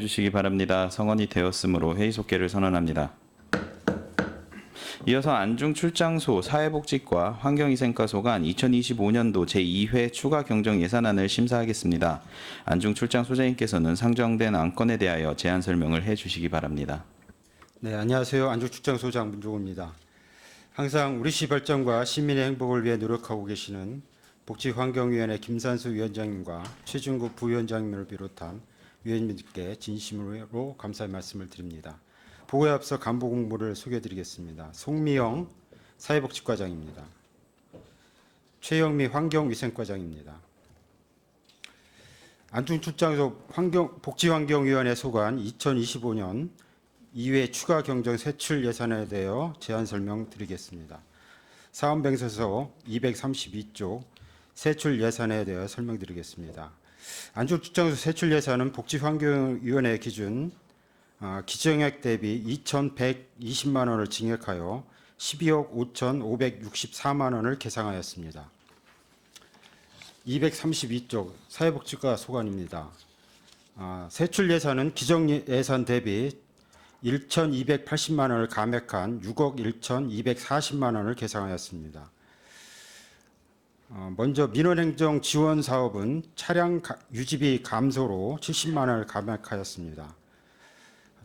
해주시기 바랍니다. 성원이 되었으므로 회의 속개를 선언합니다. 이어서 안중 출장소 사회복지과 환경위생과 소관 2025년도 제2회 추가 경정 예산안을 심사하겠습니다. 안중 출장 소장님께서는 상정된 안건에 대하여 제안 설명을 해주시기 바랍니다. 네, 안녕하세요. 안주출장 소장 문종호입니다. 항상 우리 시 발전과 시민의 행복을 위해 노력하고 계시는 복지환경위원회 김산수 위원장님과 최준구 부위원장님을 비롯한 위원님들께 진심으로 감사의 말씀을 드립니다. 보고에 앞서 간부 공부를 소개해드리겠습니다. 송미영 사회복지과장입니다. 최영미 환경위생과장입니다. 안중출장소 환경 복지환경위원회 소관 2025년 2회 추가 경정 세출 예산에 대하여 제안 설명드리겠습니다. 사업뱅서서 232조 세출 예산에 대하여 설명드리겠습니다. 안주출장소 세출 예산은 복지환경위원회 기준 아, 기정액 대비 2,120만 원을 증액하여 12억 5,564만 원을 계상하였습니다. 232조 사회복지과 소관입니다. 아, 세출 예산은 기정 예산 대비 1,280만 원을 감액한 6억 1,240만 원을 계상하였습니다. 어, 먼저 민원행정 지원 사업은 차량 가- 유지비 감소로 70만 원을 감액하였습니다.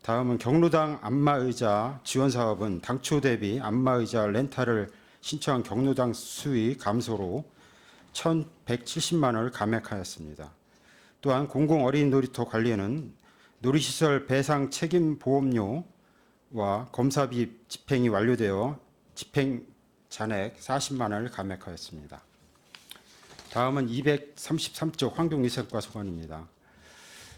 다음은 경로당 안마의자 지원 사업은 당초 대비 안마의자 렌탈을 신청한 경로당 수의 감소로 1,170만 원을 감액하였습니다. 또한 공공 어린이 놀이터 관리에는 놀이시설 배상 책임 보험료와 검사비 집행이 완료되어 집행 잔액 40만 원을 감액하였습니다. 다음은 233조 환경위생과 소관입니다.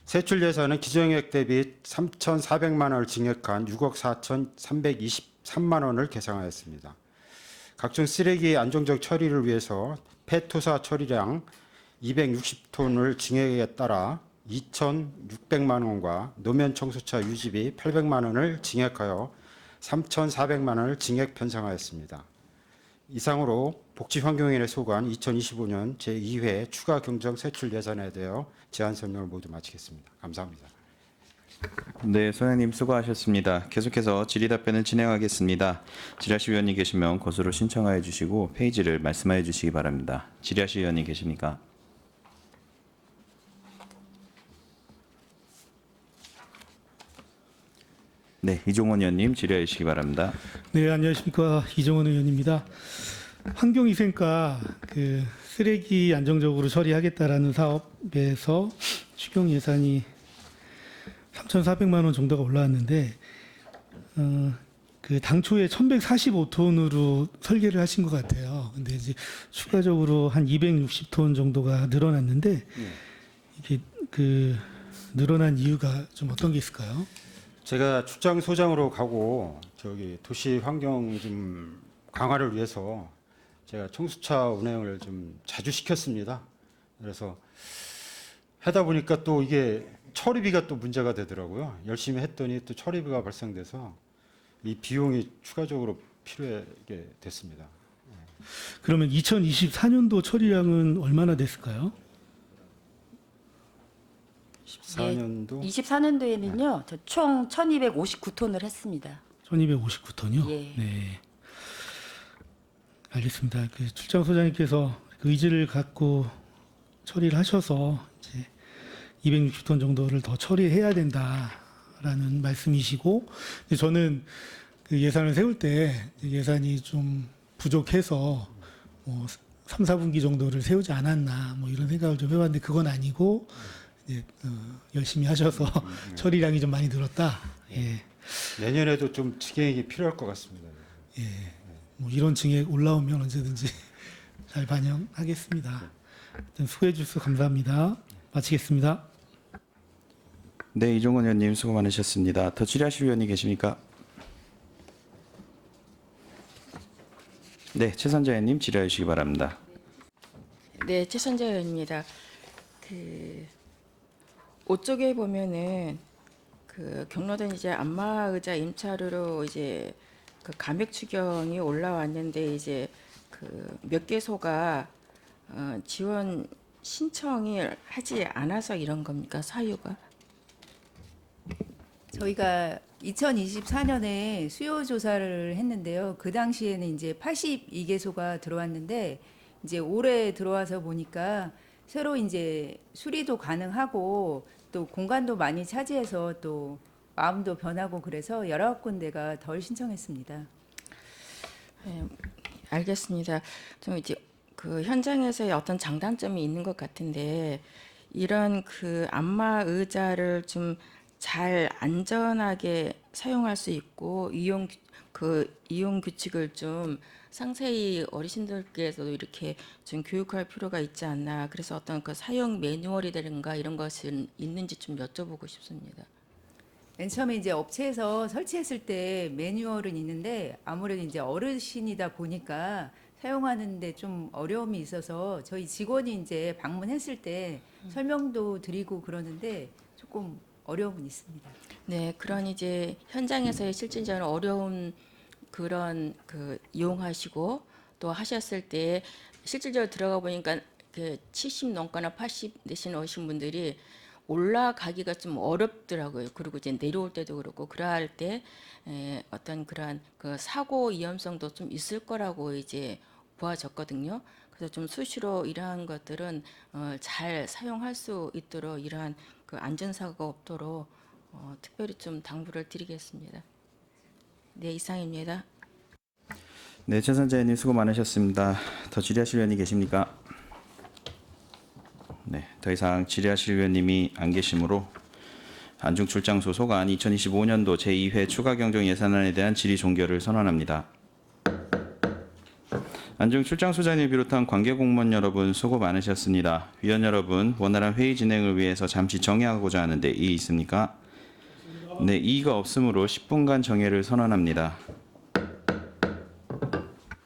세출 예산은 기정액 대비 3,400만 원을 증액한 6억 4,323만 원을 계상하였습니다. 각종 쓰레기 안정적 처리를 위해서 폐토사 처리량 260톤을 증액에 따라 2,600만 원과 노면 청소차 유지비 800만 원을 증액하여 3,400만 원을 증액 편성하였습니다. 이상으로 복지환경위원회 소관 2025년 제2회 추가 경정 세출 예산에 대하여 제안 설명을 모두 마치겠습니다. 감사합니다. 네, 소장님 수고하셨습니다. 계속해서 질의 답변을 진행하겠습니다. 지라시 위원님 계시면 것으로 신청하여 주시고 페이지를 말씀하여 주시기 바랍니다. 지라시 위원님 계십니까? 네, 이종원 의원님 질의해 주시기 바랍니다. 네, 안녕하십니까. 이정원 의원입니다. 환경위생과 그 쓰레기 안정적으로 처리하겠다라는 사업에서 추경 예산이 3,400만 원 정도가 올라왔는데 어, 그 당초에 1,145톤으로 설계를 하신 것 같아요. 근데 이제 추가적으로 한 260톤 정도가 늘어났는데 이게 그 늘어난 이유가 좀 어떤 게 있을까요? 제가 출장 소장으로 가고 저기 도시 환경 좀 강화를 위해서 제가 청수차 운행을 좀 자주 시켰습니다. 그래서 하다 보니까 또 이게 처리비가 또 문제가 되더라고요. 열심히 했더니 또 처리비가 발생돼서 이 비용이 추가적으로 필요하게 됐습니다. 그러면 2024년도 처리량은 얼마나 됐을까요? 14년도 24년도에는요, 총 1259톤을 했습니다. 1259톤이요? 예. 네. 알겠습니다. 그 출장 소장님께서 그 의지를 갖고 처리를 하셔서 이제 260톤 정도를 더 처리해야 된다라는 말씀이시고 저는 그 예산을 세울 때 예산이 좀 부족해서 뭐 3, 4분기 정도를 세우지 않았나 뭐 이런 생각을 좀 해봤는데 그건 아니고 이 제 어, 열심히 하셔서 처리량이 좀 많이 늘었다. 예. 내년에도 좀 증액이 필요할 것 같습니다. 뭐 이런 증액 올라오면 언제든지 잘 반영하겠습니다. 하여튼 수고해 주셔서 감사합니다. 마치겠습니다. 네, 이종원 의원님 수고 많으셨습니다. 더 질의하실 위원님 계십니까? 네, 최선자 의원님 질의해 주시기 바랍니다. 네, 최선자 의원입니다. 그 오쪽에 보면은 그 경로당 이제 안마 의자 임차료로 이제 그 감액 추경이 올라왔는데 이제 그 몇 개소가 어, 지원 신청이 하지 않아서 이런 겁니까 사유가? 저희가 2024년에 수요 조사를 했는데요. 그 당시에는 이제 82개소가 들어왔는데 이제 올해 들어와서 보니까 새로 이제 수리도 가능하고 또 공간도 많이 차지해서 또 마음도 변하고 그래서 19군데가 덜 신청했습니다. 네, 알겠습니다. 좀 이제 그 현장에서의 어떤 장단점이 있는 것 같은데 이런 그 안마 의자를 좀 잘 안전하게 사용할 수 있고 이용 규- 그 이용 규칙을 좀 상세히 어르신들께서도 이렇게 좀 교육할 필요가 있지 않나. 그래서 어떤 그 사용 매뉴얼이라든가 이런 것은 있는지 좀 여쭤보고 싶습니다. 맨 처음에 이제 업체에서 설치했을 때 매뉴얼은 있는데 아무래도 이제 어르신이다 보니까 사용하는데 좀 어려움이 있어서 저희 직원이 이제 방문했을 때 설명도 드리고 그러는데 조금 어려움은 있습니다. 네, 그런 이제 현장에서의 실질적인 어려운 그런 그 이용하시고 또 하셨을 때 실질적으로 들어가 보니까 그 70 넘거나 80 되신 오신 분들이 올라가기가 좀 어렵더라고요. 그리고 이제 내려올 때도 그렇고 그러할 때 에, 어떤 그러한 그 사고 위험성도 좀 있을 거라고 이제 보아졌거든요. 그래서 좀 수시로 이러한 것들은 어, 잘 사용할 수 있도록 이러한 그 안전사고가 없도록 어, 특별히 좀 당부를 드리겠습니다. 네, 이상입니다. 네, 최선자 의원님 수고 많으셨습니다. 더 질의하실 의원이 계십니까? 네, 더 이상 질의하실 의원님이 안 계시므로 안중 출장 소소관 2025년도 제2회 추가 경정 예산안에 대한 질의 종결을 선언합니다. 안중 출장 소장님 비롯한 관계 공무원 여러분 수고 많으셨습니다. 위원 여러분, 원활한 회의 진행을 위해서 잠시 정회하고자 하는데 이의 있습니까? 네, 이의가 없으므로 10분간 정회를 선언합니다.